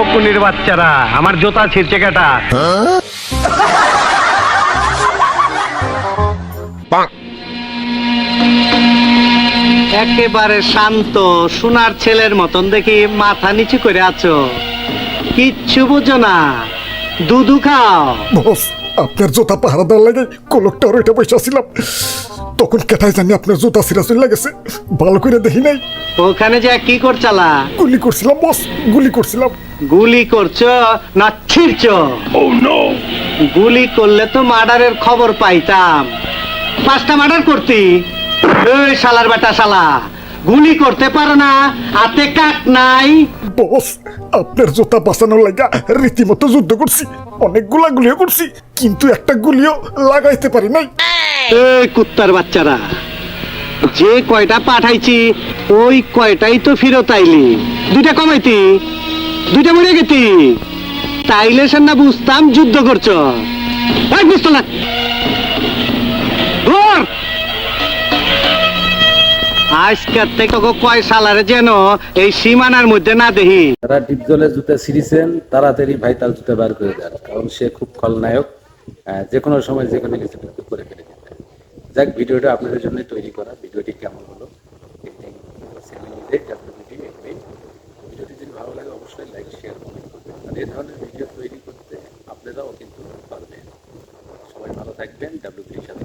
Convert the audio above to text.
শকুনির বাচ্চারা আমার জোতা ছিঁড়ছে কেটা। একেবারে শান্ত সোনার ছেলের মতন দেখি মাথা নিচু করে আছো। কিচ্ছু বুঝো না। দুধু খাও। বস আপনার জুতা পাহারা দেওয়ার লাগে কলকটার ওইটা বসে ছিলাম তখন কেটাই জানি আপনার জুতা সিরা চলে গেছে। ভালো করে দেখি নাই। ওখানে যে কি করছালা? গুলি করছিলাম বস গুলি করছিলাম। গুলি করছ? না ছিড়ছো? গুলি করলে তো মার্ডারের খবর পাইতাম। পাঁচটা মার্ডার করতি। এই শালার বেটা শালা গুলি করতে পারো না হাতে কাক নাই। বস আপনার জুতা বাঁচানোর লাগা রীতিমতো যুদ্ধ করছি অনেকগুলা গুলিও করছি কিন্তু একটা গুলিও লাগাইতে পারি নাই। কুত্তার বাচ্চারা, যে কয়টা পাঠাইছি, ওই কয়টাই তো ফেরত আইলি। দুইটা কমাইতি, দুইটা মরে গেতি। তাইলে না বুঝতাম যুদ্ধ করছ। বুঝতো না আজকের থেকে কয় সালারে যেন এই সীমানার মধ্যে না দেখি। যারা ডিপ জুতা ছিঁড়েছেন, তাড়াতাড়ি ভাইতাল জুতা বার করে দেন, কারণ সে খুব খলনায়ক। যে কোনো সময় যে কোনো কিছু করে। যাক, ভিডিওটা আপনাদের জন্য তৈরি করা। ভিডিওটি কেমন হলো? ভিডিওটি যদি ভালো লাগে, অবশ্যই লাইক শেয়ার কমেন্ট করবেন। আর এই ধরনের ভিডিও তৈরি করতে আপনারাও কিন্তু পারবেন। সবাই ভালো থাকবেন। ডাব্লিউবির সাথে